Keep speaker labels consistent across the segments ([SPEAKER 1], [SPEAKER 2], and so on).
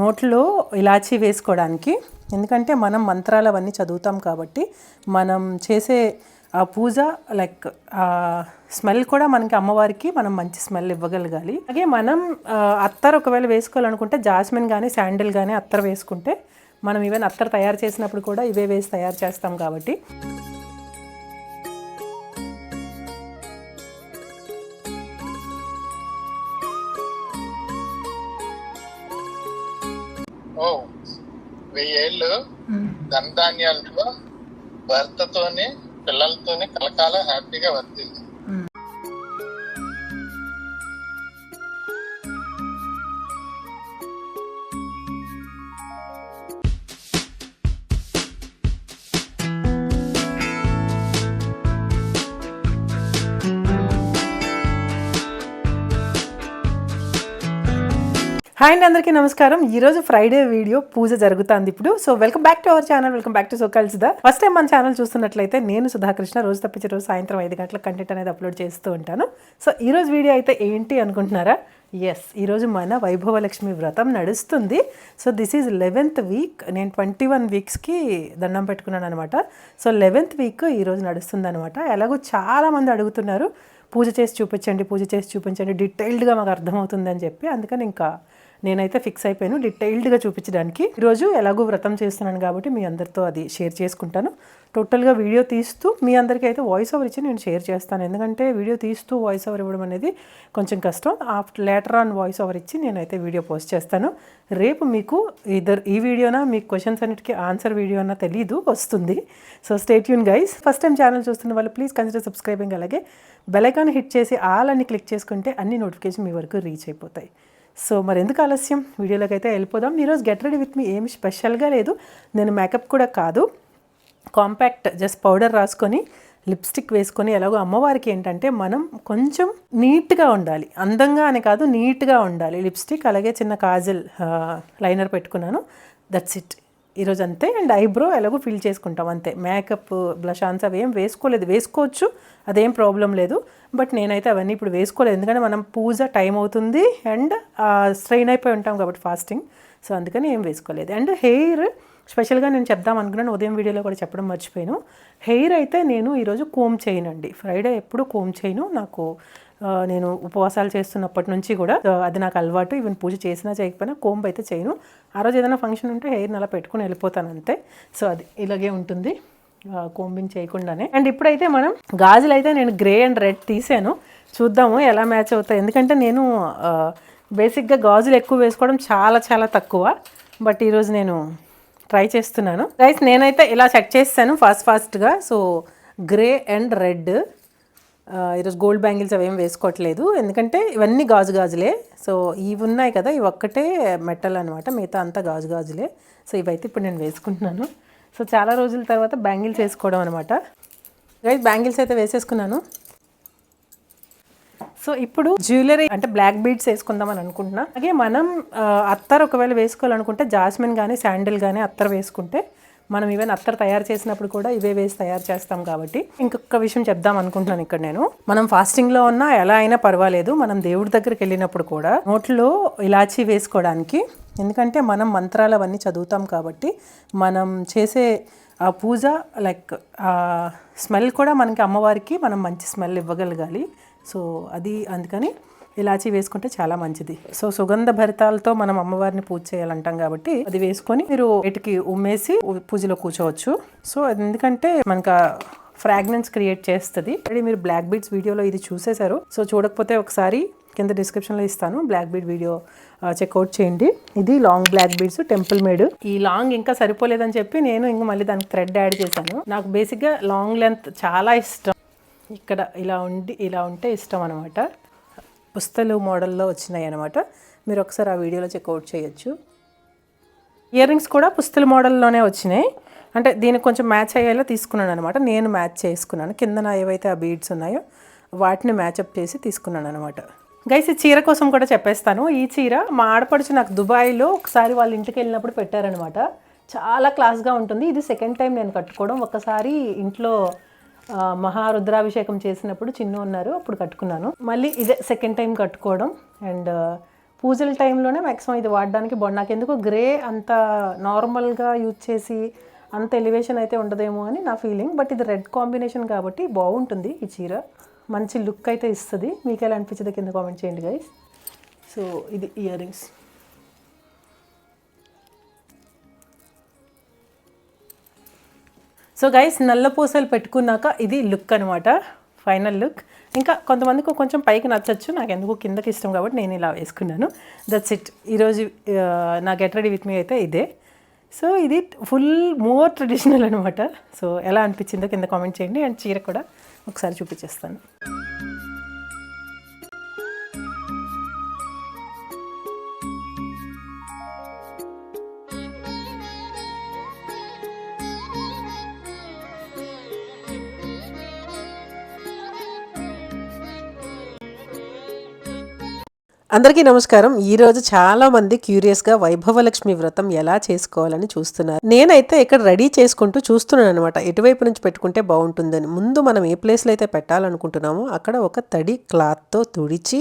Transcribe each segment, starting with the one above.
[SPEAKER 1] నోట్లో ఇలాచీ వేసుకోవడానికి ఎందుకంటే మనం మంత్రాలు అవన్నీ చదువుతాం కాబట్టి మనం చేసే ఆ పూజ లైక్ స్మెల్ కూడా మనకి అమ్మవారికి మనం మంచి స్మెల్ ఇవ్వగలగాలి. అలాగే మనం అత్తర్ ఒకవేళ వేసుకోవాలనుకుంటే జాస్మిన్ కానీ శాండిల్ కానీ అత్తర్ వేసుకుంటే మనం ఈవెన్ అత్తర్ తయారు చేసినప్పుడు కూడా ఇవే వేసి తయారు చేస్తాం కాబట్టి.
[SPEAKER 2] వెయ్యేళ్ళు ధనధాన్యాలతో భర్తతోని పిల్లలతోని కలకాలం హ్యాపీగా వర్తిల్లి
[SPEAKER 1] హాయ్ అండి అందరికీ నమస్కారం. ఈ రోజు ఫ్రైడే వీడియో పూజ జరుగుతుంది ఇప్పుడు. So welcome back to our channel welcome back to so calls the first time మన ఛానల్ చూస్తున్నట్లయితే నేను సుధాకృష్ణ. రోజు తప్పించే రోజు సాయంత్రం ఐదు గంటల కంటెంట్ అనేది అప్లోడ్ చేస్తూ ఉంటాను. సో ఈ రోజు వీడియో అయితే ఏంటి అనుకుంటున్నారా? ఎస్ ఈరోజు మన వైభవలక్ష్మి వ్రతం నడుస్తుంది. So this is eleventh week నేను ట్వంటీ వన్ వీక్స్కి దండం పెట్టుకున్నాను అనమాట సో లెవెన్త్ వీక్ ఈరోజు నడుస్తుంది అనమాట ఎలాగో చాలామంది అడుగుతున్నారు పూజ చేసి చూపించండి పూజ చేసి చూపించండి డీటెయిల్డ్గా మాకు అర్థమవుతుందని చెప్పి. అందుకని ఇంకా నేనైతే ఫిక్స్ అయిపోయాను డీటెయిల్డ్గా చూపించడానికి. ఈరోజు ఎలాగో వ్రతం చేస్తున్నాను కాబట్టి మీ అందరితో అది షేర్ చేసుకుంటాను. టోటల్గా వీడియో తీస్తూ మీ అందరికీ అయితే వాయిస్ ఓవర్ ఇచ్చి నేను షేర్ చేస్తాను. ఎందుకంటే వీడియో తీస్తూ వాయిస్ ఓవర్ ఇవ్వడం అనేది కొంచెం కష్టం. After later on voice over ఇచ్చి నేనైతే వీడియో పోస్ట్ చేస్తాను. రేపు మీకు ఇద్దరు ఈ వీడియోనా మీకు క్వశ్చన్స్ అన్నిటికీ ఆన్సర్ వీడియో అన్న తెలీదు వస్తుంది. సో స్టేట్ యూన్ గైస్ ఫస్ట్ టైం ఛానల్ చూస్తున్న వాళ్ళు ప్లీజ్ కన్సిడర్ సబ్స్క్రైబింగ్ అలాగే బెలైకాన్ హిట్ చేసి ఆల్ అని క్లిక్ చేసుకుంటే అన్ని నోటిఫికేషన్ మీ వరకు రీచ్ అయిపోతాయి. సో మరి ఎందుకు ఆలస్యం? వీడియోలోకి అయితే వెళ్ళిపోదాం. ఈరోజు గెట్ రెడీ విత్ మీ ఏమి స్పెషల్గా లేదు. నేను మేకప్ కూడా కాదు. కాంపాక్ట్ జస్ట్ పౌడర్ రాసుకొని లిప్స్టిక్ వేసుకొని ఎలాగో అమ్మవారికి ఏంటంటే మనం కొంచెం నీట్గా ఉండాలి. అందంగా అని కాదు నీట్గా ఉండాలి. లిప్స్టిక్ అలాగే చిన్న కాజల్ లైనర్ పెట్టుకున్నాను. దట్స్ ఇట్ ఈరోజు అంతే. అండ్ ఐబ్రో ఎలాగో ఫిల్ చేసుకుంటాం అంతే. మేకప్ బ్లషాన్స్ అవి ఏం వేసుకోలేదు. వేసుకోవచ్చు అదేం ప్రాబ్లం లేదు. బట్ నేనైతే అవన్నీ ఇప్పుడు వేసుకోలేదు. ఎందుకంటే మనం పూజ టైం అవుతుంది అండ్ స్ట్రెయిన్ అయిపోయి ఉంటాం కాబట్టి ఫాస్టింగ్ సో అందుకని ఏం వేసుకోలేదు. అండ్ హెయిర్ స్పెషల్గా నేను చెప్దాం అనుకున్నాను. ఉదయం వీడియోలో కూడా చెప్పడం మర్చిపోయాను. హెయిర్ అయితే నేను ఈరోజు కోమ్ చేయనండి. ఫ్రైడే ఎప్పుడు కోమ్ చేయను. నాకు నేను ఉపవాసాలు చేస్తున్నప్పటి నుంచి కూడా అది నాకు అలవాటు. ఈవెన్ పూజ చేసినా చేయకపోయినా కోంబ్ అయితే చేయను. ఆ రోజు ఏదైనా ఫంక్షన్ ఉంటే హెయిర్ అలా పెట్టుకుని వెళ్ళిపోతాను అంతే. సో అది ఇలాగే ఉంటుంది. కోంబింగ్ చేయకుండానే. అండ్ ఇప్పుడైతే మనం గాజులు అయితే నేను గ్రే అండ్ రెడ్ తీసాను. చూద్దాము ఎలా మ్యాచ్ అవుతాయి. ఎందుకంటే నేను బేసిక్గా గాజులు ఎక్కువ వేసుకోవడం చాలా చాలా తక్కువ. బట్ ఈరోజు నేను ట్రై చేస్తున్నాను. రైస్ నేనైతే ఇలా చెక్ చేస్తాను ఫాస్ట్ ఫాస్ట్గా సో గ్రే అండ్ రెడ్ ఈరోజు గోల్డ్ బ్యాంగిల్స్ అవేం వేసుకోవట్లేదు. ఎందుకంటే ఇవన్నీ గాజు గాజులే. సో ఇవి ఉన్నాయి కదా ఇవి ఒక్కటే మెటల్ అనమాట మిగతా అంతా గాజు గాజులే. సో ఇవైతే ఇప్పుడు నేను వేసుకుంటున్నాను. సో చాలా రోజుల తర్వాత బ్యాంగిల్స్ వేసుకోవడం అనమాట గైస్ బ్యాంగిల్స్ అయితే వేసేసుకున్నాను. సో ఇప్పుడు జ్యువెలరీ అంటే బ్లాక్ బీడ్స్ వేసుకుందాం అని అనుకుంటున్నా. అలాగే మనం అత్తర్ ఒకవేళ వేసుకోవాలనుకుంటే జాస్మిన్ కానీ శాండిల్ కానీ అత్తర్ వేసుకుంటే మనం ఈవెన్ అత్తర్ తయారు చేసినప్పుడు కూడా ఇవే వేసి తయారు చేస్తాం కాబట్టి. ఇంకొక విషయం చెప్దాం అనుకుంటున్నాను ఇక్కడ నేను. మనం ఫాస్టింగ్లో ఉన్నా ఎలా అయినా పర్వాలేదు. మనం దేవుడి దగ్గరికి వెళ్ళినప్పుడు కూడా నోట్లో ఇలాచీ వేసుకోవడానికి ఎందుకంటే మనం మంత్రాలు అవన్నీ చదువుతాం కాబట్టి మనం చేసే ఆ పూజ లైక్ ఆ స్మెల్ కూడా మనకి అమ్మవారికి మనం మంచి స్మెల్ ఇవ్వగలగాలి. సో అది అందుకని ఇలాచీ వేసుకుంటే చాలా మంచిది. సో సుగంధ భరితాలతో మనం అమ్మవారిని పూజ చేయాలంటాం కాబట్టి అది వేసుకొని మీరు వీటికి ఉమ్మేసి పూజలో కూర్చోవచ్చు. సో అది ఎందుకంటే మనకు ఫ్రాగ్రెన్స్ క్రియేట్ చేస్తుంది. ఆల్రెడీ మీరు బ్లాక్ బీడ్స్ వీడియోలో ఇది చూసేశారు. సో చూడకపోతే ఒకసారి కింద డిస్క్రిప్షన్లో ఇస్తాను. బ్లాక్ బీడ్ వీడియో చెక్అవుట్ చేయండి. ఇది long black beads temple made. ఈ లాంగ్ ఇంకా సరిపోలేదని చెప్పి నేను ఇంకా మళ్ళీ దానికి థ్రెడ్ యాడ్ చేశాను. నాకు బేసిక్గా లాంగ్ లెంత్ చాలా ఇష్టం. ఇక్కడ ఇలా ఉండి ఇలా ఉంటే ఇష్టం అనమాట పుస్తలు మోడల్లో వచ్చినాయి అనమాట మీరు ఒకసారి ఆ వీడియోలో చెక్అవుట్ చేయొచ్చు. ఇయర్ రింగ్స్ కూడా పుస్తల మోడల్లోనే వచ్చినాయి. అంటే దీనికి కొంచెం మ్యాచ్ అయ్యేలా తీసుకున్నాను అనమాట నేను మ్యాచ్ చేసుకున్నాను. కిందన ఏవైతే ఆ బీడ్స్ ఉన్నాయో వాటిని మ్యాచప్ చేసి తీసుకున్నాను అనమాట గైస్ ఈ చీర కోసం కూడా చెప్పేస్తాను. ఈ చీర మా ఆడపడుచు నాకు దుబాయ్లో ఒకసారి వాళ్ళ ఇంటికి వెళ్ళినప్పుడు పెట్టారనమాట చాలా క్లాస్గా ఉంటుంది. ఇది సెకండ్ టైం నేను కట్టుకోవడం. ఒకసారి ఇంట్లో మహారుద్రాభిషేకం చేసినప్పుడు చిన్న ఉన్నారు అప్పుడు కట్టుకున్నాను. మళ్ళీ ఇదే సెకండ్ టైం కట్టుకోవడం. అండ్
[SPEAKER 3] పూజల టైంలోనే మ్యాక్సిమం ఇది వాడడానికి బాగుంది నాకు ఎందుకో గ్రే అంత నార్మల్గా యూజ్ చేసి అంత ఎలివేషన్ అయితే ఉండదేమో అని నా ఫీలింగ్ బట్ ఇది రెడ్ కాంబినేషన్ కాబట్టి బాగుంటుంది ఈ చీర. మంచి లుక్ అయితే ఇస్తుంది. మీకు ఎలా అనిపించింది కింద కామెంట్ చేయండి గైస్ సో ఇది ఇయర్ రింగ్స్ సో గైస్ నల్ల పూసలు పెట్టుకున్నాక ఇది లుక్ అనమాట ఫైనల్ లుక్ ఇంకా కొంతమందికి కొంచెం పైకి నచ్చచ్చు. నాకు ఎందుకు కిందకి ఇష్టం కాబట్టి నేను ఇలా వేసుకున్నాను. దట్స్ ఇట్ ఈరోజు నా గెట్ రెడీ విత్ మీ అయితే ఇదే. సో ఇది ఫుల్ మోర్ ట్రెడిషనల్ అనమాట సో ఎలా అనిపించిందో కింద కామెంట్ చేయండి. అండ్ చీర కూడా ఒకసారి చూపించేస్తాను. అందరికీ నమస్కారం. ఈ రోజు చాలా మంది క్యూరియస్గా వైభవలక్ష్మి వ్రతం ఎలా చేసుకోవాలని చూస్తున్నారు. నేనైతే ఇక్కడ రెడీ చేసుకుంటూ చూస్తున్నాను అనమాట ఎటువైపు నుంచి పెట్టుకుంటే బాగుంటుందని. ముందు మనం ఏ ప్లేస్లో అయితే పెట్టాలనుకుంటున్నామో అక్కడ ఒక తడి క్లాత్తో తుడిచి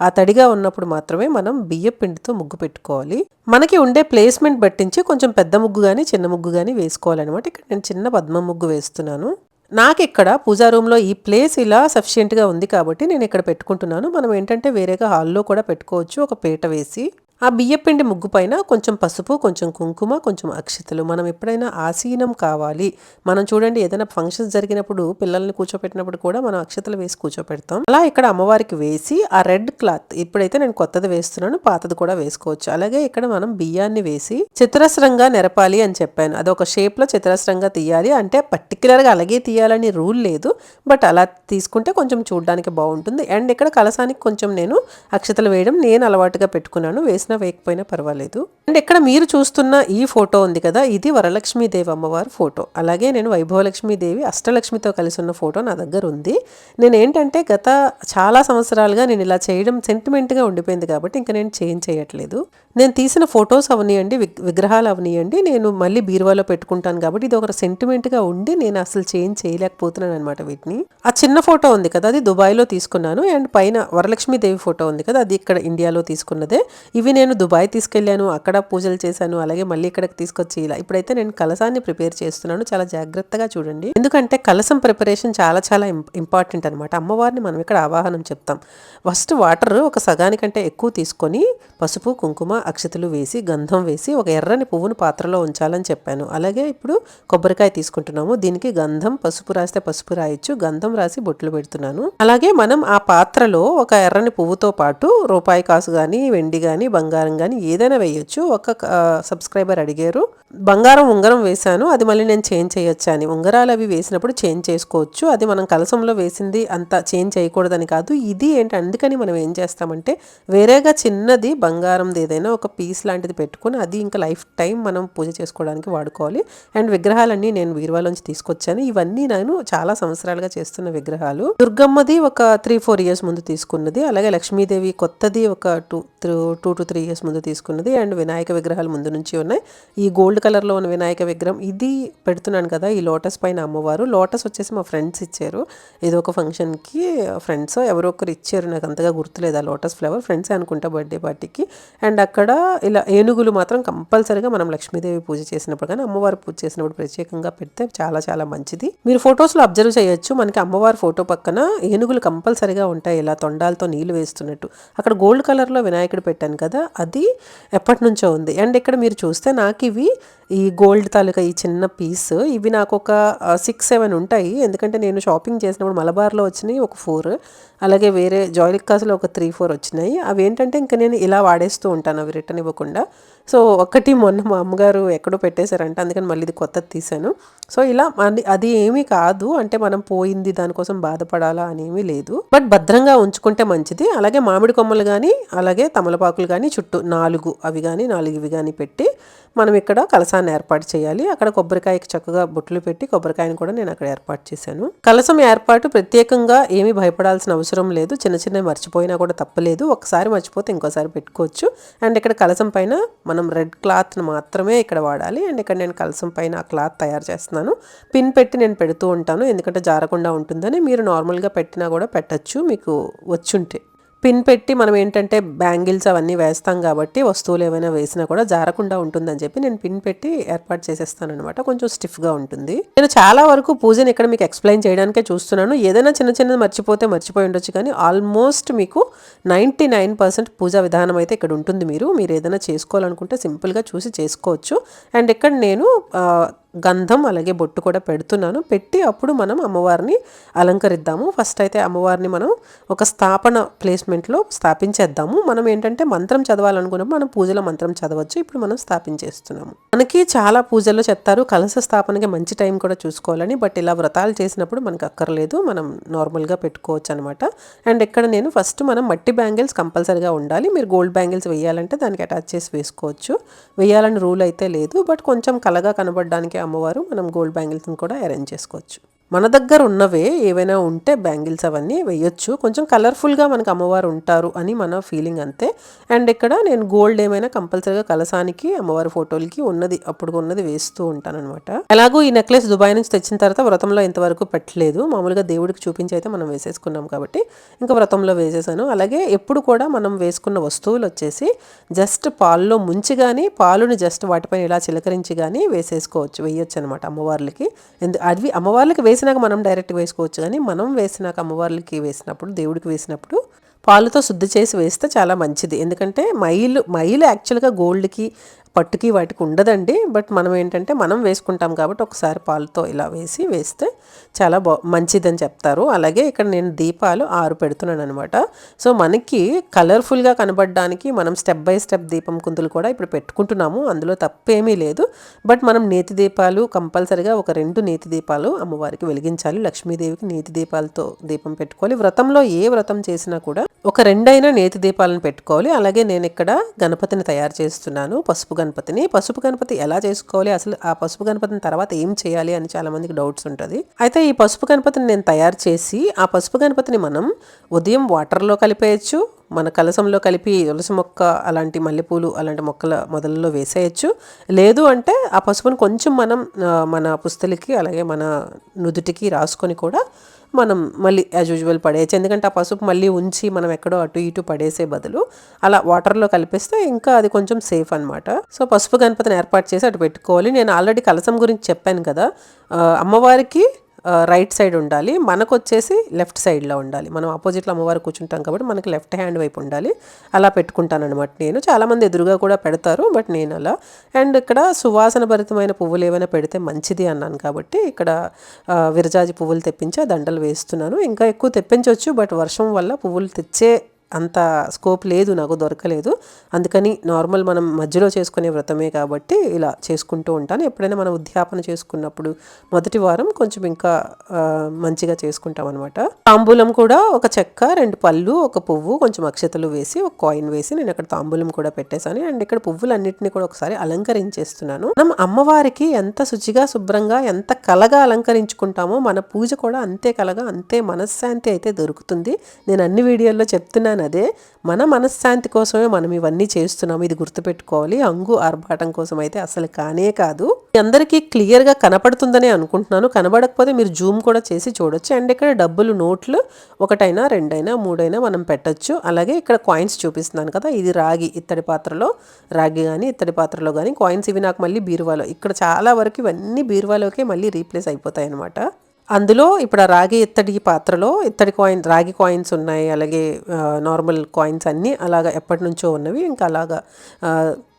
[SPEAKER 3] ఆ తడిగా ఉన్నప్పుడు మాత్రమే మనం బియ్య పిండితో ముగ్గు పెట్టుకోవాలి. మనకి ఉండే ప్లేస్మెంట్ బట్టించి కొంచెం పెద్ద ముగ్గు కానీ చిన్న ముగ్గు కానీ వేసుకోవాలన్నమాట. ఇక్కడ నేను చిన్న పద్మ ముగ్గు వేస్తున్నాను. నాకు ఇక్కడ పూజా రూమ్లో ఈ ప్లేస్ ఇలా సఫిషియెంట్గా ఉంది కాబట్టి నేను ఇక్కడ పెట్టుకుంటున్నాను. మనం ఏంటంటే వేరేగా హాల్లో కూడా పెట్టుకోవచ్చు. ఒక పీట వేసి ఆ బియ్యపిండి ముగ్గు పైన కొంచెం పసుపు కొంచెం కుంకుమ కొంచెం అక్షతలు. మనం ఎప్పుడైనా ఆసీనం కావాలి. మనం చూడండి ఏదైనా ఫంక్షన్స్ జరిగినప్పుడు పిల్లల్ని కూర్చోపెట్టినప్పుడు కూడా మనం అక్షతలు వేసి కూర్చోపెడతాం. అలా ఇక్కడ అమ్మవారికి వేసి ఆ రెడ్ క్లాత్ ఇప్పుడైతే నేను కొత్తది వేస్తున్నాను పాతది కూడా వేసుకోవచ్చు. అలాగే ఇక్కడ మనం బియ్యాన్ని వేసి చతురస్రంగా నెరపాలి అని చెప్పాను. అది ఒక షేప్లో చతురస్రంగా తీయాలి. అంటే పర్టికులర్గా అలాగే తీయాలని రూల్ లేదు. బట్ అలా తీసుకుంటే కొంచెం చూడడానికి బాగుంటుంది. అండ్ ఇక్కడ కలసానికి కొంచెం నేను అక్షతలు వేయడం నేను అలవాటుగా పెట్టుకున్నాను. వేసినా వేయకపోయినా పర్వాలేదు. అండ్ ఇక్కడ మీరు చూస్తున్న ఈ ఫోటో ఉంది కదా ఇది వరలక్ష్మీదేవి అమ్మవారి ఫోటో. అలాగే నేను వైభవలక్ష్మీదేవి అష్టలక్ష్మితో కలిసి ఉన్న ఫోటో నా దగ్గర ఉంది. నేను ఏంటంటే గత చాలా సంవత్సరాలుగా నేను ఇలా చేయడం సెంటిమెంట్గా ఉండిపోయింది కాబట్టి ఇంకా నేను చేంజ్ చేయట్లేదు. నేను తీసిన ఫొటోస్ అవనియండి విగ్రహాలు అవనియండి నేను మళ్ళీ బీరువాలో పెట్టుకుంటాను కాబట్టి ఇది ఒక సెంటిమెంట్గా ఉండి నేను అసలు చేంజ్ చేయలేకపోతున్నాను అనమాట వీటిని. ఆ చిన్న ఫోటో ఉంది కదా అది దుబాయ్లో తీసుకున్నాను. అండ్ పైన వరలక్ష్మీదేవి ఫోటో ఉంది కదా అది ఇక్కడ ఇండియాలో తీసుకున్నదే. ఇవి నేను దుబాయ్ తీసుకెళ్ళాను అక్కడ పూజలు చేశాను అలాగే మళ్ళీ ఇక్కడికి తీసుకొచ్చి ఇలా. ఇప్పుడైతే నేను కలసాన్ని ప్రిపేర్ చేస్తున్నాను. చాలా జాగ్రత్తగా చూడండి. ఎందుకంటే కలసం ప్రిపరేషన్ చాలా చాలా ఇంపార్టెంట్ అనమాట అమ్మవారిని మనం ఇక్కడ ఆవాహనం చెప్తాం. ఫస్ట్ వాటర్ ఒక సగానికంటే ఎక్కువ తీసుకొని పసుపు కుంకుమ అక్షతలు వేసి గంధం వేసి ఒక ఎర్రని పువ్వును పాత్రలో ఉంచాలని చెప్పాను. అలాగే ఇప్పుడు కొబ్బరికాయ తీసుకుంటున్నాము. దీనికి గంధం పసుపు రాస్తే పసుపు రాయొచ్చు గంధం రాసి బొట్లు పెడుతున్నాను. అలాగే మనం ఆ పాత్రలో ఒక ఎర్రని పువ్వుతో పాటు రూపాయి కాసు కానీ వెండి కానీ బంగారం కానీ ఏదైనా వేయొచ్చు. ఒక సబ్స్క్రైబర్ అడిగారు. బంగారం ఉంగరం వేశాను. అది మళ్ళీ నేను చేంజ్ చేయొచ్చా అని. ఉంగరాలు అవి వేసినప్పుడు చేంజ్ చేసుకోవచ్చు. అది మనం కలసంలో వేసింది అంత చేంజ్ చేయకూడదని కాదు. ఇది ఏంటి? అందుకని మనం ఏం చేస్తామంటే వేరేగా చిన్నది బంగారంది ఏదైనా ఒక పీస్ లాంటిది పెట్టుకొని అది ఇంకా లైఫ్ టైం మనం పూజ చేసుకోవడానికి వాడుకోవాలి. అండ్ విగ్రహాలన్నీ నేను బీరువాలోంచి తీసుకొచ్చాను. ఇవన్నీ నేను చాలా సంవత్సరాలుగా చేస్తున్న విగ్రహాలు. దుర్గమ్మది ఒక త్రీ ఫోర్ ఇయర్స్ ముందు తీసుకున్నది. అలాగే లక్ష్మీదేవి కొత్తది ఒక two two to three years ముందు తీసుకున్నది అండ్ వినాయక విగ్రహాలు ముందు నుంచి ఉన్నాయి. ఈ గోల్డ్ కలర్లో ఉన్న వినాయక విగ్రహం ఇది పెడుతున్నాను కదా ఈ లోటస్ పైన అమ్మవారు. లోటస్ వచ్చేసి మా ఫ్రెండ్స్ ఇచ్చారు. ఏదో ఒక ఫంక్షన్కి ఫ్రెండ్స్ ఎవరో ఒకరు ఇచ్చారు. నాకు అంతగా గుర్తులేదు ఆ లోటస్ ఫ్లవర్. ఫ్రెండ్సే అనుకుంటా బర్త్డే పార్టీకి. అండ్ అక్కడ ఇలా ఏనుగులు మాత్రం కంపల్సరీగా మనం లక్ష్మీదేవి పూజ చేసినప్పుడు కానీ అమ్మవారి పూజ చేసినప్పుడు ప్రత్యేకంగా పెడితే చాలా చాలా మంచిది. మీరు ఫొటోస్లో అబ్జర్వ్ చేయొచ్చు. మనకి అమ్మవారి ఫోటో పక్కన ఏనుగులు కంపల్సరీగా ఉంటాయి. ఇలా తొండాలతో నీళ్ళు వేస్తున్నట్టు. అక్కడ గోల్డ్ కలర్లో వినాయకుడు పెట్టాను కదా అది ఎప్పటి నుంచో ఉంది. అండ్ ఇక్కడ మీరు చూస్తే నాకు ఇవి ఈ గోల్డ్ తాలూకా ఈ చిన్న పీస్ ఇవి నాకు ఒక సిక్స్ సెవెన్ ఉంటాయి. ఎందుకంటే నేను షాపింగ్ చేసినప్పుడు మలబార్లో వచ్చినాయి ఒక ఫోర్ అలాగే వేరే జాయిలిక్కాస్లో ఒక త్రీ ఫోర్ వచ్చినాయి. అవి ఏంటంటే ఇంకా నేను ఇలా వాడేస్తూ ఉంటాను అవి రిటర్న్ ఇవ్వకుండా. సో ఒకటి మొన్న మా అమ్మగారు ఎక్కడో పెట్టేశారంట అందుకని మళ్ళీ ఇది కొత్తది తీశాను. సో ఇలా అది ఏమీ కాదు. అంటే మనం పోయింది దానికోసం బాధపడాలా అనేమీ లేదు. బట్ భద్రంగా ఉంచుకుంటే మంచిది. అలాగే మామిడి కొమ్మలు కానీ అలాగే తమలపాకులు కానీ చుట్టూ నాలుగు అవి కానీ నాలుగు ఇవి కానీ పెట్టి మనం ఇక్కడ కలసాన్ని ఏర్పాటు చేయాలి. అక్కడ కొబ్బరికాయకి చక్కగా బొట్లు పెట్టి కొబ్బరికాయని కూడా నేను అక్కడ ఏర్పాటు చేశాను. కలసం ఏర్పాటు ప్రత్యేకంగా ఏమీ భయపడాల్సిన అవసరం లేదు. చిన్న చిన్న మర్చిపోయినా కూడా తప్పలేదు. ఒకసారి మర్చిపోతే ఇంకోసారి పెట్టుకోవచ్చు. అండ్ ఇక్కడ కలసం పైన మనం రెడ్ క్లాత్ని మాత్రమే ఇక్కడ వాడాలి. అండ్ ఇక్కడ నేను కలసం పైన ఆ క్లాత్ తయారు చేస్తున్నాను. పిన్ పెట్టి నేను పెడుతూ ఉంటాను. ఎందుకంటే జారకుండా ఉంటుందని మీరు నార్మల్గా పెట్టినా కూడా పెట్టచ్చు. మీకు వచ్చుంటే. పిన్ పెట్టి మనం ఏంటంటే బ్యాంగిల్స్ అవన్నీ వేస్తాం కాబట్టి వస్తువులు ఏమైనా వేసినా కూడా జారకుండా ఉంటుందని చెప్పి నేను పిన్ పెట్టి ఏర్పాటు చేసేస్తాను అనమాట కొంచెం స్టిఫ్గా ఉంటుంది. నేను చాలా వరకు పూజని ఇక్కడ మీకు ఎక్స్ప్లెయిన్ చేయడానికే చూస్తున్నాను. ఏదైనా చిన్న చిన్నది మర్చిపోతే మర్చిపోయి ఉండొచ్చు కానీ ఆల్మోస్ట్ మీకు నైంటీ నైన్ పర్సెంట్ పూజా విధానం అయితే ఇక్కడ ఉంటుంది మీరు. మీరు ఏదైనా చేసుకోవాలనుకుంటే సింపుల్గా చూసి చేసుకోవచ్చు. అండ్ ఇక్కడ నేను గంధం అలాగే బొట్టు కూడా పెడుతున్నాను. పెట్టి అప్పుడు మనం అమ్మవారిని అలంకరిద్దాము. ఫస్ట్ అయితే అమ్మవారిని మనం ఒక స్థాపన ప్లేస్మెంట్లో స్థాపించేద్దాము. మనం ఏంటంటే మంత్రం చదవాలనుకున్నప్పుడు మనం పూజల మంత్రం చదవచ్చు. ఇప్పుడు మనం స్థాపించేస్తున్నాము. మనకి చాలా పూజల్లో చెప్తారు. కలశ స్థాపనకి మంచి టైం కూడా చూసుకోవాలని. బట్ ఇలా వ్రతాలు చేసినప్పుడు మనకు అక్కర్లేదు. మనం నార్మల్గా పెట్టుకోవచ్చు అనమాట అండ్ ఇక్కడ నేను ఫస్ట్ మనం మట్టి బ్యాంగిల్స్ కంపల్సరీగా ఉండాలి. మీరు గోల్డ్ బ్యాంగిల్స్ వేయాలంటే దానికి అటాచ్ చేసి వేసుకోవచ్చు. వేయాలని రూల్ అయితే లేదు. బట్ కొంచెం కలగా కనబడడానికి అమ్మవారు మనం గోల్డ్ బ్యాంగిల్స్ని కూడా అరేంజ్ చేసుకోవచ్చు. మన దగ్గర ఉన్నవే ఏవైనా ఉంటే బ్యాంగిల్స్ అవన్నీ వేయొచ్చు. కొంచెం కలర్ఫుల్గా మనకు అమ్మవారు ఉంటారు అని మన ఫీలింగ్ అంతే. అండ్ ఇక్కడ నేను గోల్డ్ ఏమైనా కంపల్సరీగా కలసానికి అమ్మవారి ఫోటోలకి ఉన్నది అప్పుడు ఉన్నది వేస్తూ ఉంటాను అనమాట ఎలాగో ఈ నెక్లెస్ దుబాయ్ నుంచి తెచ్చిన తర్వాత వ్రతంలో ఇంతవరకు పెట్టలేదు. మామూలుగా దేవుడికి చూపించి అయితే మనం వేసేసుకున్నాం కాబట్టి ఇంకా వ్రతంలో వేసేసాను. అలాగే ఎప్పుడు కూడా మనం వేసుకున్న వస్తువులు వచ్చేసి జస్ట్ పాల్లో ముంచి కానీ పాలుని జస్ట్ వాటిపైన ఇలా చిలకరించి కానీ వేసేసుకోవచ్చు వేయొచ్చు అనమాట అమ్మవార్లకి. ఎందు అవి అమ్మవార్లకి వేసినాక మనం డైరెక్ట్ వేసుకోవచ్చు. కానీ మనం వేసినాక అమ్మవార్లకి వేసినప్పుడు దేవుడికి వేసినప్పుడు పాలతో శుద్ధి చేసి వేస్తే చాలా మంచిది. ఎందుకంటే మైలు మైలు యాక్చువల్గా గోల్డ్కి పట్టుకి వాటికి ఉండదండి. బట్ మనం ఏంటంటే మనం వేసుకుంటాం కాబట్టి ఒకసారి పాలతో ఇలా వేసి వేస్తే చాలా బా మంచిదని చెప్తారు. అలాగే ఇక్కడ నేను దీపాలు ఆరు పెడుతున్నాను అనమాట సో మనకి కలర్ఫుల్గా కనబడడానికి మనం స్టెప్ బై స్టెప్ దీపం కుందులు కూడా ఇప్పుడు పెట్టుకుంటున్నాము. అందులో తప్పేమీ లేదు. బట్ మనం నేతి దీపాలు కంపల్సరిగా ఒక రెండు నేతి దీపాలు అమ్మవారికి వెలిగించాలి. లక్ష్మీదేవికి నేతి దీపాలతో దీపం పెట్టుకోవాలి. వ్రతంలో ఏ వ్రతం చేసినా కూడా ఒక రెండైనా నేతి దీపాలను పెట్టుకోవాలి. అలాగే నేను ఇక్కడ గణపతిని తయారు చేస్తున్నాను పసుపు గణపతిని. పసుపు గణపతి ఎలా చేసుకోవాలి? అసలు ఆ పసుపు గణపతిని తర్వాత ఏం చేయాలి అని చాలామందికి డౌట్స్ ఉంటుంది. అయితే ఈ పసుపు గణపతిని నేను తయారు చేసి ఆ పసుపు గణపతిని మనం ఉదయం వాటర్లో కలిపేయచ్చు మన కలసంలో కలిపి తులసి మొక్క అలాంటి మల్లెపూలు అలాంటి మొక్కల మొదలలో వేసేయచ్చు. లేదు అంటే ఆ పసుపుని కొంచెం మనం మన పుస్తలకి అలాగే మన నుదుటికి రాసుకొని కూడా మనం మళ్ళీ యాజ్ యూజువల్ పడేయచ్చు. ఎందుకంటే ఆ పసుపు మళ్ళీ ఉంచి మనం ఎక్కడో అటు ఇటు పడేసే బదులు అలా వాటర్లో కలిపిస్తే ఇంకా అది కొంచెం సేఫ్ అనమాట సో పసుపు గణపతిని ఏర్పాటు చేసి అటు పెట్టుకోవాలి. నేను ఆల్రెడీ కలసం గురించి చెప్పాను కదా. అమ్మవారికి రైట్ సైడ్ ఉండాలి. మనకు వచ్చేసి లెఫ్ట్ సైడ్లో ఉండాలి. మనం ఆపోజిట్లో అమ్మవారు కూర్చుంటాం కాబట్టి మనకి లెఫ్ట్ హ్యాండ్ వైపు ఉండాలి. అలా పెట్టుకుంటాను అనమాట నేను. చాలామంది ఎదురుగా కూడా పెడతారు బట్ నేను అలా. అండ్ ఇక్కడ సువాసన భరితమైన పువ్వులు ఏమైనా పెడితే మంచిది అన్నాను కాబట్టి ఇక్కడ విరజాజి పువ్వులు తెప్పించి ఆ దండలు వేస్తున్నాను. ఇంకా ఎక్కువ తెప్పించవచ్చు బట్ వర్షం వల్ల పువ్వులు తెచ్చే అంత స్కోప్ లేదు నాకు దొరకలేదు. అందుకని నార్మల్ మనం మధ్యలో చేసుకునే వ్రతమే కాబట్టి ఇలా చేసుకుంటూ ఉంటాను. ఎప్పుడైనా మనం ఉద్యాపన చేసుకున్నప్పుడు మొదటి వారం కొంచెం ఇంకా మంచిగా చేసుకుంటాం అనమాట తాంబూలం కూడా ఒక చెక్క రెండు పళ్ళు ఒక పువ్వు కొంచెం అక్షతలు వేసి ఒక కాయిన్ వేసి నేను అక్కడ తాంబూలం కూడా పెట్టేశాను. అండ్ ఇక్కడ పువ్వులన్నింటినీ కూడా ఒకసారి అలంకరించేస్తున్నాను. మనం అమ్మవారికి ఎంత శుచిగా శుభ్రంగా ఎంత కలగా అలంకరించుకుంటామో మన పూజ కూడా అంతే కలగా అంతే మనశ్శాంతి అయితే దొరుకుతుంది. నేను అన్ని వీడియోల్లో చెప్తున్నాను. అదే మన మనశ్శాంతి కోసమే మనం ఇవన్నీ చేస్తున్నాము ఇది గుర్తుపెట్టుకోవాలి అంగు ఆర్భాటం కోసం అయితే అసలు కానే కాదు. అందరికీ క్లియర్గా కనపడుతుందని అనుకుంటున్నాను. కనబడకపోతే మీరు జూమ్ కూడా చేసి చూడొచ్చు. అండ్ ఇక్కడ డబ్బులు నోట్లు ఒకటైనా రెండైనా మూడైనా మనం పెట్టొచ్చు. అలాగే ఇక్కడ కాయిన్స్ చూపిస్తున్నాను కదా ఇది రాగి ఇత్తడి పాత్రలో రాగి కానీ ఇత్తడి పాత్రలో కానీ కాయిన్స్ ఇవి నాకు మళ్ళీ బీరువాలో. ఇక్కడ చాలా వరకు ఇవన్నీ బీరువాలోకే మళ్ళీ రీప్లేస్ అయిపోతాయి అనమాట అందులో ఇప్పుడు ఆ రాగి ఇత్తడి పాత్రలో ఇత్తడి కాయిన్ రాగి కాయిన్స్ ఉన్నాయి అలాగే నార్మల్ కాయిన్స్ అన్నీ అలాగా ఎప్పటి నుంచో ఉన్నవి ఇంకా అలాగా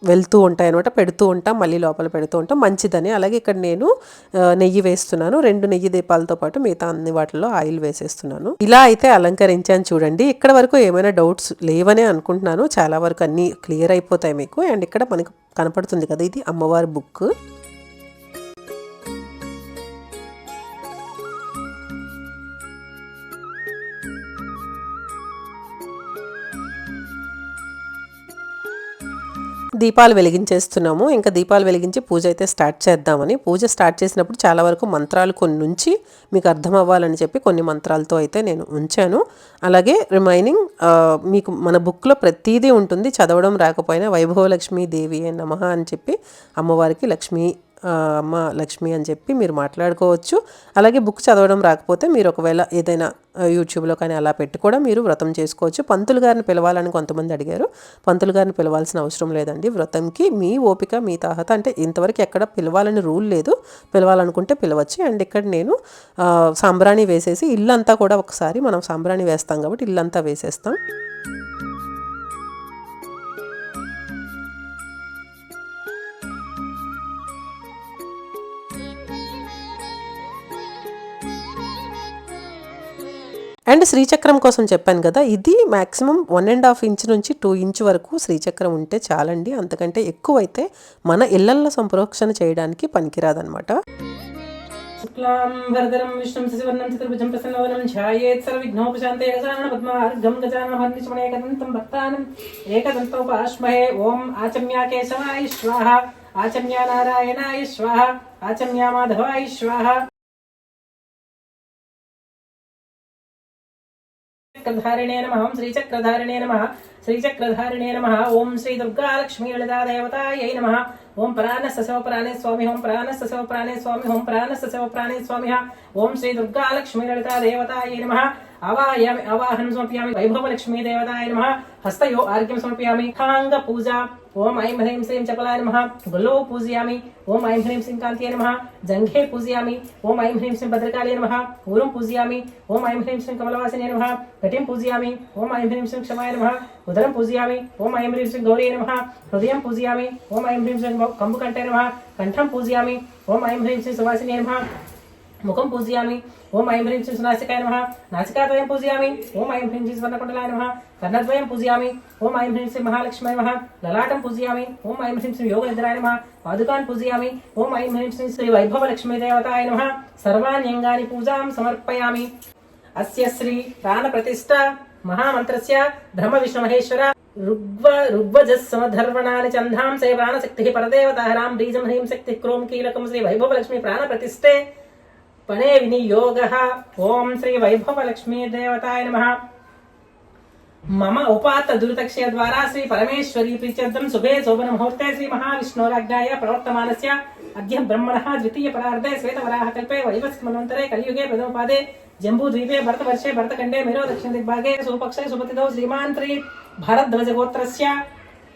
[SPEAKER 3] వెళ్తూ ఉంటాయి అనమాట పెడుతూ ఉంటాం మళ్ళీ లోపల పెడుతూ ఉంటాం. మంచిదని. అలాగే ఇక్కడ నేను నెయ్యి వేస్తున్నాను. రెండు నెయ్యి దీపాలతో పాటు మిగతా అన్ని వాటిలో ఆయిల్ వేసేస్తున్నాను. ఇలా అయితే అలంకరించాను చూడండి. ఇక్కడ వరకు ఏమైనా డౌట్స్ లేవనే అనుకుంటున్నాను. చాలా వరకు అన్నీ క్లియర్ అయిపోతాయి మీకు. అండ్ ఇక్కడ మనకు కనపడుతుంది కదా ఇది అమ్మవారి బుక్. దీపాలు వెలిగించేస్తున్నాము. ఇంకా దీపాలు వెలిగించి పూజ అయితే స్టార్ట్ చేద్దామని. పూజ స్టార్ట్ చేసినప్పుడు చాలా వరకు మంత్రాలు కొన్ని ఉంచి మీకు అర్థం అవ్వాలని చెప్పి కొన్ని మంత్రాలతో అయితే నేను ఉంచాను. అలాగే రిమైనింగ్ మీకు మన బుక్లో ప్రతిదీ ఉంటుంది. చదవడం రాకపోయినా వైభవలక్ష్మి దేవి నమః అని చెప్పి అమ్మవారికి లక్ష్మీ అమ్మ లక్ష్మి అని చెప్పి మీరు మాట్లాడుకోవచ్చు. అలాగే బుక్ చదవడం రాకపోతే మీరు ఒకవేళ ఏదైనా యూట్యూబ్లో కానీ అలా పెట్టి కూడా మీరు వ్రతం చేసుకోవచ్చు. పంతులు గారిని పిలవాలని కొంతమంది అడిగారు. పంతులు గారిని పిలవాల్సిన అవసరం లేదండి. వ్రతంకి మీ ఓపిక మీ తాహత అంటే ఇంతవరకు ఎక్కడ పిలవాలని రూల్ లేదు. పిలవాలనుకుంటే పిలవచ్చు. అండ్ ఇక్కడ నేను సాంబ్రాణి వేసేసి ఇల్లంతా కూడా ఒకసారి మనం సాంబ్రాణి వేస్తాం కాబట్టి ఇల్లంతా వేసేస్తాం. అండ్ శ్రీచక్రం కోసం చెప్పాను కదా ఇది maximum one and half inch నుంచి టూ ఇంచ్ వరకు శ్రీచక్రం ఉంటే చాలండి. అంతకంటే ఎక్కువైతే మన ఇళ్ళల్లో సంప్రోక్షణ చేయడానికి పనికిరాదనమాట
[SPEAKER 1] శుక్లాం వరదరం విష్ణుం శశివర్ణం చతుర్భుజం ప్రసన్నవనం ఛాయేత్ సర్వవిఘ్నోపశాంతే గజానన పద్మార్గం గజానన భర్నిశమనేకదంతం భక్తానం ఏకదంతోపాశ్మహే ఓం ఆచమ్యా కేశవాయ స్వాహ ఆచమ్యా నారాయణాయ స్వాహ ఆచమ్యా మాధవాయ స్వాహ శ్రీచక్రధారిణే నమ. శ్రీచక్రధారిణే నమ. శ్రీచక్రధారిణే నమ. ఓం శ్రీ దుర్గా లక్ష్మీ లలితా దేవతాయై నమ. ఓం ప్రాణస్య శివ ప్రాణే స్వామి ఓం ప్రాణస్య శివ ప్రాణే స్వామి ఓం ప్రాణస్య శివ ప్రాణే స్వామి. ఓం శ్రీ దుర్గా లక్ష్మీ లలితా దేవతాయై నమ. అవాయామి అవాహనం సమర్పయామి. వైభవలక్ష్మీ దేవతాయ నమ. హస్తయో ఆర్ఘ్యం సమర్పయామి. ఖాంగ పూజ. ఓం ఐం హ్రీం శ్రీం చపలాయ నమ గులో పూజయామి. ఓం ఐం హ్రీం శ్రీం కాంతియ నమ జంఘే పూజయామి. ఓం ఐం హ్రీం శ్రీం భద్రకాళే నమ ఊరం పూజయామి. ఓం ఐం హ్రీం శ్రీం కమలవాసిని నమ కటిం పూజయామి. ఓం ఐం హ్రీం శ్రీం క్షమాయ నమ ఉదరం పూజయామి. ఓం ఐం హ్రీం శ్రీం గౌరీ నమ హృదయం పూజయామి. ఓం ఐం హ్రీం శ్రీం కంబుకంఠే నమ కంఠం పూజయామి. ఓం ఐం హ్రీం శ్రీ సువాసిని నమ ముఖం పూజయామి. ఓం ఐం హ్రీం శ్రీ సునాసికాయ నమ. నాసికాద్వయం పూజయామి. ఓం ఐం హ్రీం శ్రీ స్వర్ణకుండలాయ నమ. కర్ణద్వయం పూజయామి. ఓం ఐం హ్రీం శ్రీ మహాలక్ష్మీ నమ. లలాటం పూజయామి. ఓం ఐం హ్రీం శ్రీ యోగనిద్రాయ నమ. పాదుకాన్ పూజయామి. ఓం ఐం హ్రీం శ్రీ శ్రీ వైభవ లక్ష్మీ దేవతాయ నమ. సర్వాణ్యంగాని పూజాం సమర్పయామి. అస్య శ్రీ ప్రాణ ప్రతిష్ట మహామంత్రస్య బ్రహ్మ విష్ణు మహేశ్వర ఋగ్వ ఋగ్వజస్సమధర్వణాని చందాం సే ప్రాణశక్తి పరదేవత హ్రాం బీజం హ్రీం శక్తి క్రోం కీలకం శ్రీ వైభవ లక్ష్మి ప్రాణ ప్రతిష్టే पणे विनियोग। ओम श्री वैभव लक्ष्मी देवताय नमः। मम उपात दुर्दक्षिण द्वारा श्री उपात्तदुरुतक्षयद्वारा श्रीपरमेश्वरीप्रीत्यर्थं शुभे शोभनमुहूर्ते श्रीमहाविष्णोराज्ञाय प्रवर्तमानस्य अद्य ब्रह्मण द्वितीय परार्धे ब्रह्मणः द्वितीयपरार्धे श्वेतवराहकल्पे वैवस्मन्वन्तरे कलियुगे प्रथमपादे जम्बूद्वीपे भरतवर्षे भरतखंडे मेरो दक्षिण दक्षिणदिग्भागे सुपक्षे सुपतितौ श्रीमान् श्री भारद्वजगोत्रस्य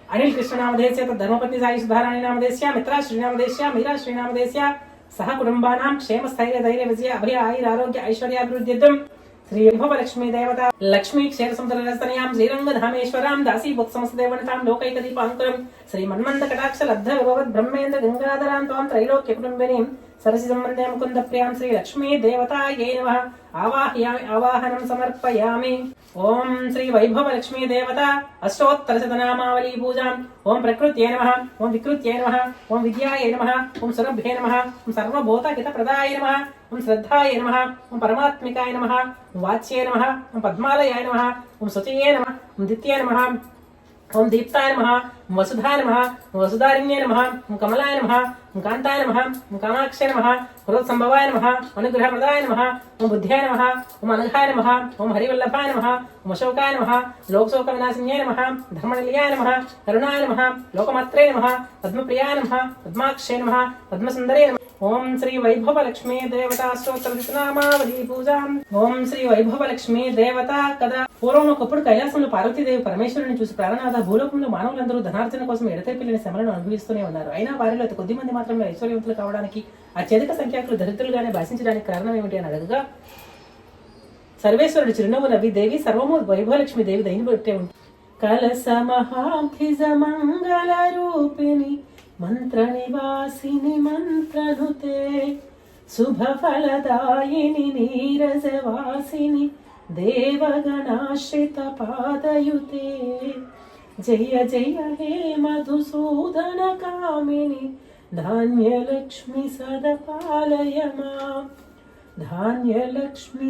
[SPEAKER 1] अनिल कृष्णनामधेयस्य तद्धर्मपत्नी सायिसुधाराणी नामधेयस्य मित्रा श्रीनामधेयस्य मीरा श्रीनामधेयस्य సహ కుటుంబానాం క్షేమ స్థైర్య ధైర్య విజయ అభయ ఆయుర ఆరోగ్య ఐశ్వర్యాభివృద్ధ్యర్థం శ్రీ విభవ లక్ష్మీ దేవత లక్ష్మీ క్షేర సముద్రస్తనయాం శ్రీరంగధామేశ్వరాం దాసీ బుత్సమస్తదేవనతాం లోకైక దీపాంకురం శ్రీ మన్మంద కటాక్ష లబ్ధ విభవత్ బ్రహ్మేంద్ర గంగాధరాం త్వాం త్రైలోక్య కుటుంబినీం సరసి సంబంధే ముకుంద ప్రియాం శ్రీ లక్ష్మీ దేవత ఏ నమ. ఆవాహయామి ఆవాహనం సమర్పయామి ఓం శ్రీ వైభవ లక్ష్మీ దేవత అష్టోత్తర శతనామావళీ పూజాం ఓం ప్రకృత్యే నమ ఓం వికృత్యే నమ ఓం విద్యాయ నమ ఓం సురభ్యే నమ ఓం సర్వభూత హిత ప్రదాయ నమ ఓం శ్రద్ధాయ నమ ఓం పరమాత్మికాయ నమ ఓం వాచ్యే నమ ఓం పద్మాలయాయ నమ ఓం శుచయే నమ ఓం దిత్యే నమ ఓం దీప్తాయ నమ వసుధాయ నమ వసుధారిణ్యే నమ కమలాయ నమ కాంతాయ నమ ఓం కామాక్షయ నమ క్రోత్సంభవాయ నమ అనుగ్రహప్రదాయ నమ ఓం బుద్ధ్యాయ నమ ఓం అనఘాయ నమ ఓం హరివల్లభాయ నమ ఓం అశోకాయ నమ లోకశోక వినాశిన్యే నమ ధర్మనిలయాయ నమ కరుణాయ నమ లోకమాత్రే నమ పద్మప్రియాయ నమ పద్మాక్షయ నమ పద్మసుందరే నమ. ఓం శ్రీ వైభవ లక్ష్మీ దేవత స్తోత్రనామావళి పూజాం. ఓం శ్రీ వైభవ లక్ష్మీ దేవత కదా. పూర్వం ఒకప్పుడు కైలాసంలో పార్వతీదేవి పరమేశ్వరుని చూసి ప్రాణనాథ భూలోకంలో మానవులందరూ ధనార్జన కోసం ఎడతె పిల్లని శ్రమలను అనుభవిస్తూనే ఉన్నారు. అయినా వారిలో అతి కొద్ది మంది మాత్రమే ఐశ్వర్యవంతులు కావడానికి అత్యధిక సంఖ్యాకులు దరిద్రులుగానే భాషించడానికి కారణం ఏమిటి అని అడగగా సర్వేశ్వరుడు చిరునవ్వు నవ్వి దేవి సర్వము వైభవలక్ష్మి దేవి దైని బట్టే ఉంటుంది కలస మహాభిజ మంగళ రూపిణి మంత్ర నివాసిని మంత్రనుతే శుభ ఫలదాయిని నీరజవాసిని దేవగణాశ్రిత పాదయుతే జయ జయ హే మధుసూదన కామిని ధాన్యలక్ష్మి సదపాలయ మాం ధాన్యలక్ష్మి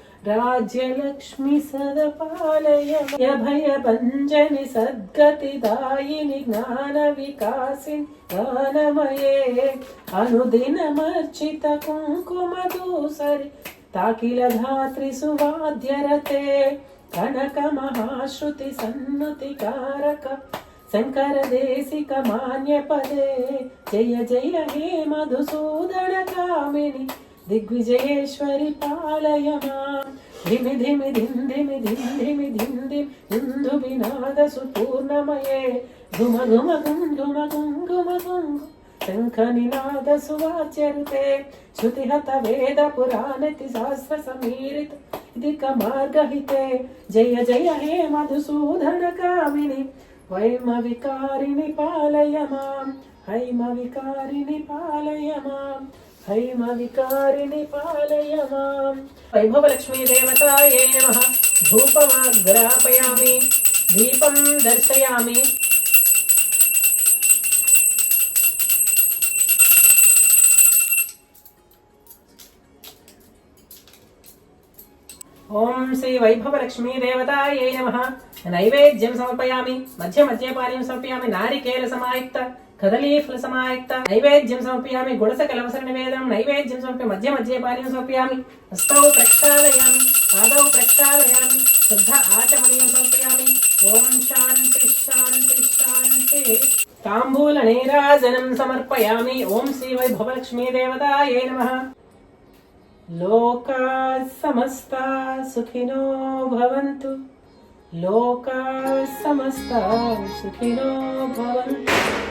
[SPEAKER 1] రాజ్యలక్ష్మి సదపాలయ భయభంజని సద్గతిదాయిని జ్ఞాన వికాసి జ్ఞానమయే అనుదినమర్చిత కుంకుమదూసరి తాకిల ధాత్రి సువాద్యరతే కనక మహాశ్రుతి సన్నుతి కారక శంకర దేశిక మాన్య పదే జయ జయ హే మధుసూదన కామిని शङ्करदेशिक मान्यपदे जय जय हे मधुसूदन कामिनि दिग्विजयेश्वरि पालय माम् धिमि धिमि धिं धिमि धिं धिमि धिं धिं इन्दुविनादसुपूर्णमये घुम घुम घुं घुम घुं घुम घुं शङ्खनिनादसुवाच्यरुते श्रुतिहत वेद पुराणति सहस्र समीरित इदिक मार्गहिते जय जय हे मधुसूदन कामिनि वैमविकारिणि पालय माम् हैमविकारिणि पालय माम् हैमविकारिणि पालय माम् वैभवलक्ष्मीदेवतायै नमः। धूपमाग्रापयामि। दीपं दर्शयामि। ॐ श्री नमः। नैवेद्यं समर्पयामि। मध्ये मध्ये समर्पयामि। नारिकेलसमायुक्त। కదలీ ఫలసమాయుక్త. నైవేద్యం సమర్పయామి. గుడస కలవసర నివేదనం. నైవేద్యం సమర్ప్య మధ్య మధ్య పానీయం సమర్పయామి. హస్తౌ ప్రక్షాళయామి. పాదౌ ప్రక్షాళయామి. శుద్ధ ఆచమనీయం సమర్పయామి. ఓం శాంతి శాంతి శాంతి. తాంబూల నీరాజనం సమర్పయామి. ఓం శ్రీ వైభవలక్ష్మీ దేవతాయే నమః. లోకా సమస్త సుఖినో భవంతు. లోకా సమస్త సుఖినో భవంతు.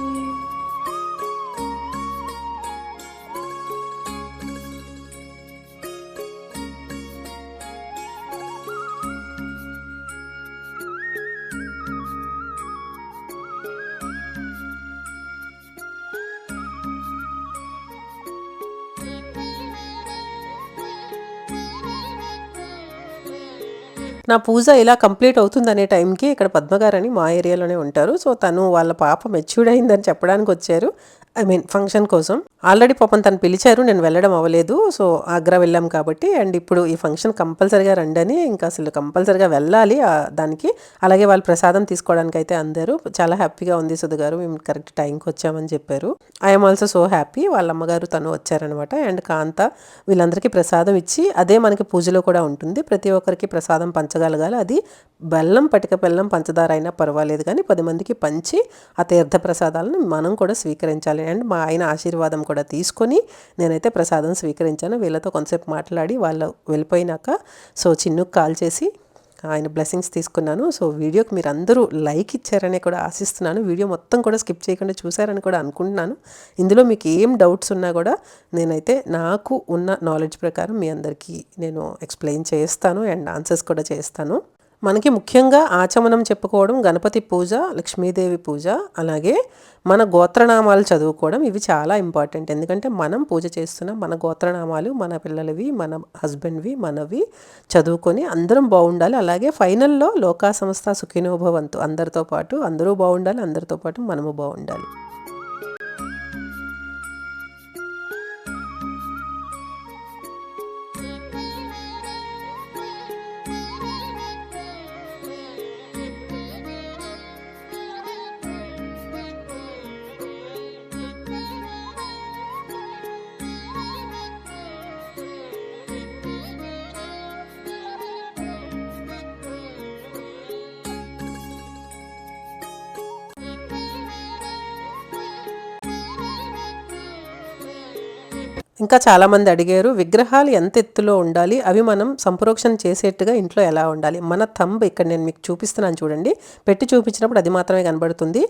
[SPEAKER 3] నా పూజ ఇలా కంప్లీట్ అవుతుందనే టైంకి ఇక్కడ పద్మగారని మా ఏరియాలోనే ఉంటారు. సో తను వాళ్ళ పాప మెచ్యూర్డ్ అయిందని చెప్పడానికి వచ్చారు. ఐ మీన్ ఫంక్షన్ కోసం. ఆల్రెడీ పాపం తను పిలిచారు నేను వెళ్ళడం అవ్వలేదు. సో ఆగ్రా వెళ్ళాం కాబట్టి అండ్ ఇప్పుడు ఈ ఫంక్షన్ కంపల్సరిగా రండని ఇంకా అసలు కంపల్సరిగా వెళ్ళాలి దానికి. అలాగే వాళ్ళు ప్రసాదం తీసుకోవడానికి అయితే అందరూ చాలా హ్యాపీగా ఉంది సుధ గారు మేము కరెక్ట్ టైంకి వచ్చామని చెప్పారు. ఐఎమ్ ఆల్సో సో హ్యాపీ వాళ్ళ అమ్మగారు తను వచ్చారనమాట. అండ్ కాంత వీళ్ళందరికీ ప్రసాదం ఇచ్చి అదే మనకి పూజలో కూడా ఉంటుంది. ప్రతి ఒక్కరికి ప్రసాదం పంచగలగాలి అది బెల్లం పటిక బెల్లం పంచదార అయినా పర్వాలేదు కానీ పది మందికి పంచి ఆ తీర్థ ప్రసాదాలను మనం కూడా స్వీకరించాలి. అండ్ మా ఆయన ఆశీర్వాదం కూడా తీసుకొని నేనైతే ప్రసాదం స్వీకరించాను. వీళ్ళతో కొంతసేపు మాట్లాడి వాళ్ళు వెళ్ళిపోయినాక సో చిన్నుకు కాల్ చేసి ఆయన బ్లెస్సింగ్స్ తీసుకున్నాను. సో వీడియోకి మీరు అందరూ లైక్ ఇచ్చారని కూడా ఆశిస్తున్నాను. వీడియో మొత్తం కూడా స్కిప్ చేయకుండా చూసారని కూడా అనుకుంటున్నాను. ఇందులో మీకు ఏం డౌట్స్ ఉన్నా కూడా నేనైతే నాకు ఉన్న నాలెడ్జ్ ప్రకారం మీ అందరికీ నేను ఎక్స్ప్లెయిన్ చేస్తాను అండ్ ఆన్సర్స్ కూడా చేస్తాను. మనకి ముఖ్యంగా ఆచమనం చెప్పుకోవడం గణపతి పూజ లక్ష్మీదేవి పూజ అలాగే మన గోత్రనామాలు చదువుకోవడం ఇవి చాలా ఇంపార్టెంట్. ఎందుకంటే మనం పూజ చేస్తున్న మన గోత్రనామాలు మన పిల్లలవి మన హస్బెండ్వి మనవి చదువుకొని అందరం బాగుండాలి. అలాగే ఫైనల్లో లోకా సంస్థ సుఖినోభవంతు అందరితో పాటు అందరూ బాగుండాలి అందరితో పాటు మనము బాగుండాలి. ఇంకా చాలామంది అడిగారు విగ్రహాలు ఎంత ఎత్తులో ఉండాలి? అవి మనం సంప్రోక్షణ చేసేట్టుగా ఇంట్లో ఎలా ఉండాలి? మన థంబ్ ఇక్కడ నేను మీకు చూపిస్తున్నాను చూడండి. పెట్టి చూపించినప్పుడు అది మాత్రమే కనబడుతుంది.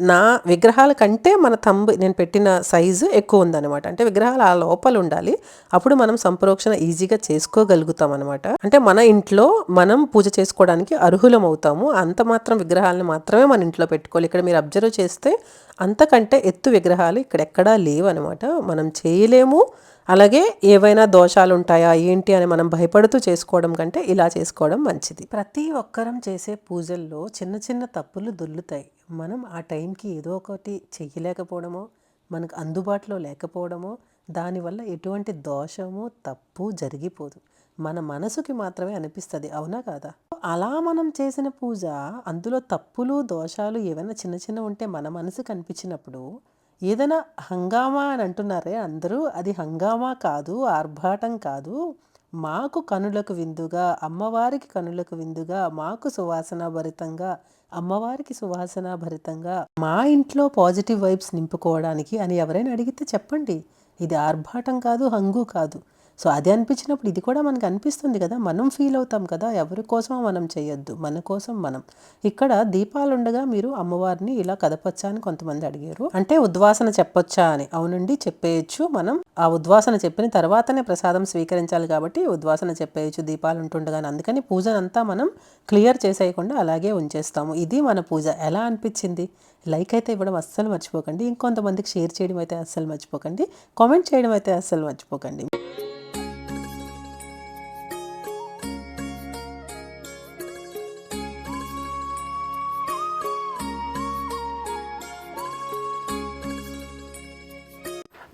[SPEAKER 3] నా విగ్రహాల కంటే మన థంబ్ నేను పెట్టిన సైజు ఎక్కువ ఉందన్నమాట. అంటే విగ్రహాలు ఆ లోపల ఉండాలి. అప్పుడు మనం సంప్రోక్షణ ఈజీగా చేసుకోగలుగుతాం అనమాట అంటే మన ఇంట్లో మనం పూజ చేసుకోవడానికి అర్హులం అవుతాము. అంత మాత్రం విగ్రహాలను మాత్రమే మన ఇంట్లో పెట్టుకోవాలి. ఇక్కడ మీరు అబ్జర్వ్ చేస్తే అంతకంటే ఎత్తు విగ్రహాలు ఇక్కడ ఎక్కడా లేవు అనమాట మనం చేయలేము.
[SPEAKER 1] అలాగే ఏవైనా దోషాలు ఉంటాయా ఏంటి అని మనం భయపడుతూ చేసుకోవడం కంటే ఇలా చేసుకోవడం మంచిది. ప్రతి ఒక్కరం చేసే పూజల్లో చిన్న చిన్న తప్పులు దొల్లుతాయి. మనం ఆ టైంకి ఏదో ఒకటి చెయ్యలేకపోవడమో మనకు అందుబాటులో లేకపోవడమో దానివల్ల ఎటువంటి దోషము తప్పు జరిగిపోదు. మన మనసుకి మాత్రమే అనిపిస్తుంది అవునా కాదా? అలా మనం చేసిన పూజ అందులో తప్పులు దోషాలు ఏవైనా చిన్న చిన్న ఉంటే మన మనసు కనిపించినప్పుడు ఏదైనా హంగామా అని అంటున్నారే అందరూ అది హంగామా కాదు ఆర్భాటం కాదు. మాకు కనులకు విందుగా అమ్మవారికి కనులకు విందుగా మాకు సువాసన భరితంగా అమ్మవారికి సువాసన భరితంగా మా ఇంట్లో పాజిటివ్ వైబ్స్ నింపుకోవడానికి అని ఎవరైనా అడిగితే చెప్పండి. ఇది ఆర్భాటం కాదు హంగు కాదు. సో అది అనిపించినప్పుడు ఇది కూడా మనకు అనిపిస్తుంది కదా. మనం ఫీల్ అవుతాం కదా. ఎవరి కోసమో మనం చేయొద్దు. మన కోసం మనం. ఇక్కడ దీపాలు ఉండగా మీరు అమ్మవారిని ఇలా కదపచ్చా అని కొంతమంది అడిగారు. అంటే ఉద్వాసన చెప్పొచ్చా అని. అవునండి చెప్పేయచ్చు. మనం ఆ ఉద్వాసన చెప్పిన తర్వాతనే ప్రసాదం స్వీకరించాలి కాబట్టి ఉద్వాసన చెప్పేయచ్చు దీపాలు ఉంటుండగానే అందుకని పూజనంతా మనం క్లియర్ చేసేయకుండా అలాగే ఉంచేస్తాము. ఇది మన పూజ. ఎలా అనిపించింది? లైక్ అయితే ఇవ్వడం అస్సలు మర్చిపోకండి. ఇంకొంతమందికి షేర్ చేయడం అయితే అస్సలు మర్చిపోకండి. కామెంట్ చేయడం అయితే అస్సలు మర్చిపోకండి.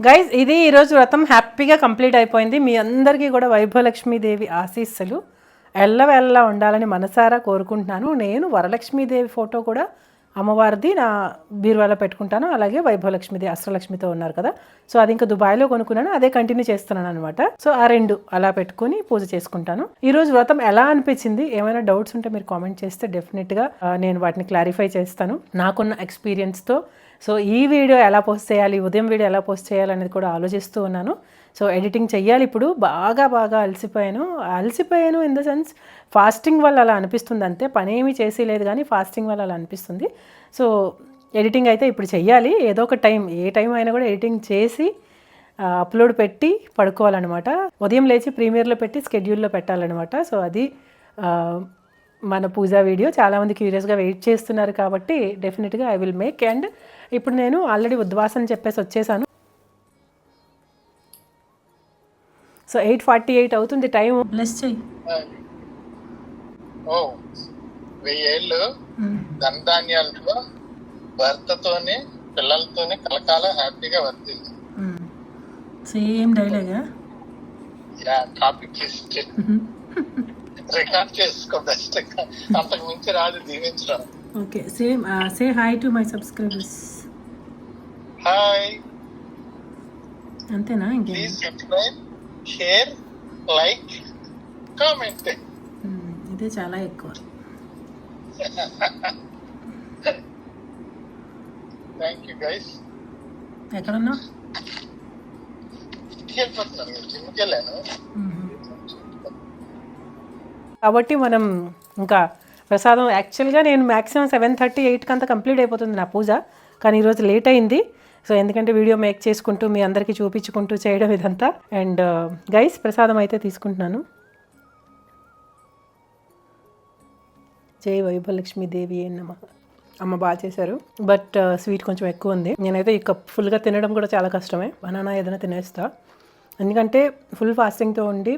[SPEAKER 1] గైజ్ ఇది ఈరోజు వ్రతం హ్యాపీగా కంప్లీట్ అయిపోయింది. మీ అందరికీ కూడా వైభవలక్ష్మీదేవి ఆశీస్సులు. ఎల్లవెల్లా ఉండాలని మనసారా కోరుకుంటున్నాను. నేను వరలక్ష్మీదేవి ఫోటో కూడా అమ్మవారిది నా బీరువాలో పెట్టుకుంటాను. అలాగే వైభవలక్ష్మిది అష్టలక్ష్మితో ఉన్నారు కదా. సో అది ఇంకా దుబాయ్లో కొనుక్కున్నాను. అదే కంటిన్యూ చేస్తున్నాను అనమాట సో ఆ రెండు అలా పెట్టుకుని పూజ చేసుకుంటాను. ఈ రోజు వ్రతం ఎలా అనిపించింది? ఏమైనా డౌట్స్ ఉంటే మీరు కామెంట్ చేస్తే డెఫినెట్గా నేను వాటిని క్లారిఫై చేస్తాను. నాకున్న ఎక్స్పీరియన్స్తో సో ఈ వీడియో ఎలా పోస్ట్ చేయాలి ఉదయం వీడియో ఎలా పోస్ట్ చేయాలి అనేది కూడా ఆలోచిస్తూ ఉన్నాను. సో ఎడిటింగ్ చెయ్యాలి ఇప్పుడు. బాగా బాగా అలసిపోయాను. అలసిపోయాను ఇన్ ద సెన్స్ ఫాస్టింగ్ వల్ల అలా అనిపిస్తుంది అంతే. పని ఏమీ చేసి లేదు కానీ ఫాస్టింగ్ వల్ల అలా అనిపిస్తుంది. సో ఎడిటింగ్ అయితే ఇప్పుడు చెయ్యాలి. ఏదో ఒక టైం ఏ టైం అయినా కూడా ఎడిటింగ్ చేసి అప్లోడ్ పెట్టి పడుకోవాలన్నమాట. ఉదయం లేచి ప్రీమియర్లో పెట్టి స్కెడ్యూల్లో పెట్టాలన్నమాట. సో అది మన పూజా వీడియో చాలామంది క్యూరియస్గా వెయిట్ చేస్తున్నారు కాబట్టి డెఫినెట్గా ఐ విల్ మేక్ అండ్ ఇప్పుడు నేను ఆల్రెడీ ఉద్వాసన చెప్పేసి వచ్చేసాను. సో ఎయిట్ ఫార్టీ ఎయిట్ అవుతుంది టైం
[SPEAKER 4] బ్లెస్ చెయ్యి.
[SPEAKER 2] ఓ వెయ్యేళ్ళు ధనధాన్యాలతో భర్తతోని పిల్లలతోని కలకాలం హ్యాపీగా వర్తిల్లి.
[SPEAKER 4] సేమ్ డైలాగా
[SPEAKER 2] యా చేసి రికార్డ్ చేసుకో బెస్ట్ అంతకు మించి రాదు దీవించడం
[SPEAKER 4] okay same say hi to my subscribers
[SPEAKER 2] hi
[SPEAKER 4] అంతేనా ఇంకేం?
[SPEAKER 2] Subscribe share like
[SPEAKER 4] comment. ఇదే చాలా ఎక్కువ.
[SPEAKER 2] థ్యాంక్ యూ గైస్
[SPEAKER 4] ఎక్కడున్నావు?
[SPEAKER 2] వెళ్ళిపోతున్నాను జిమ్కి వెళ్ళాను
[SPEAKER 1] కాబట్టి మనం ఇంకా ప్రసాదం యాక్చువల్గా నేను మ్యాక్సిమం సెవెన్ థర్టీ ఎయిట్కి అంతా కంప్లీట్ అయిపోతుంది నా పూజ. కానీ ఈరోజు లేట్ అయింది. సో ఎందుకంటే వీడియో మేక్ చేసుకుంటూ మీ అందరికీ చూపించుకుంటూ చేయడం ఇదంతా. అండ్ uh, గైస్ ప్రసాదం అయితే తీసుకుంటున్నాను. జై వైభలక్ష్మీదేవి నమ. అమ్మ బాగా చేశారు. బట్ uh, స్వీట్ కొంచెం ఎక్కువ ఉంది. నేనైతే ఈ కప్ ఫుల్గా తినడం కూడా చాలా కష్టమే. బనానా ఏదైనా తినేస్తా. ఎందుకంటే ఫుల్ ఫాస్టింగ్తో ఉండి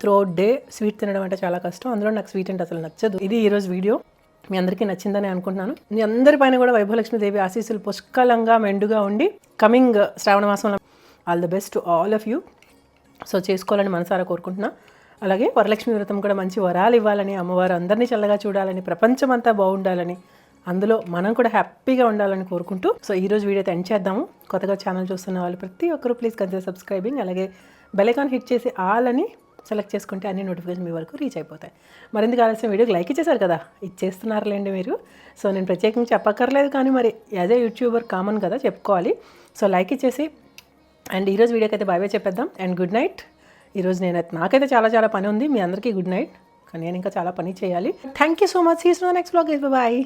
[SPEAKER 1] త్రూఅవుట్ డే స్వీట్ తినడం అంటే చాలా కష్టం. అందులో నాకు స్వీట్ అంటే అసలు నచ్చదు. ఇది ఈరోజు వీడియో. మీ అందరికీ నచ్చిందని అనుకుంటున్నాను. మీ అందరి పైన కూడా వైభవలక్ష్మీదేవి ఆశీస్సులు పుష్కలంగా మెండుగా ఉండి కమింగ్ శ్రావణ మాసంలో all the best to all of you. So చేసుకోవాలని మనసారా కోరుకుంటున్నా. అలాగే వరలక్ష్మి వ్రతం కూడా మంచి వరాలు ఇవ్వాలని అమ్మవారు అందరినీ చల్లగా చూడాలని ప్రపంచమంతా బాగుండాలని అందులో మనం కూడా హ్యాపీగా ఉండాలని కోరుకుంటూ సో ఈరోజు వీడియో ఎండ్ చేద్దాము. కొత్తగా ఛానల్ చూస్తున్న వాళ్ళు ప్రతి ఒక్కరు ప్లీజ్ కన్సిడర్ సబ్స్క్రైబింగ్ అలాగే బెలైకాన్ హిట్ చేసి ఆల్ అని సెలెక్ట్ చేసుకుంటే అన్ని నోటిఫికేషన్ మీ వరకు రీచ్ అయిపోతాయి. మరింత కావాల్సిన వీడియోకి లైక్ ఇచ్చేసారు కదా? ఇచ్చేస్తున్నారులేండి మీరు. సో నేను ప్రత్యేకంగా చెప్పక్కర్లేదు కానీ మరి యాజ్ ఏ యూట్యూబర్ కామన్ కదా చెప్పుకోవాలి. సో లైక్ ఇచ్చేసి. అండ్ ఈరోజు వీడియోకి అయితే బాయ్ బాయ్ చెప్పేద్దాం. అండ్ గుడ్ నైట్ ఈరోజు నేను నాకైతే చాలా చాలా పని ఉంది. మీ అందరికీ గుడ్ నైట్ కానీ నేను ఇంకా చాలా పని చేయాలి. Thank you so much sees next blog bye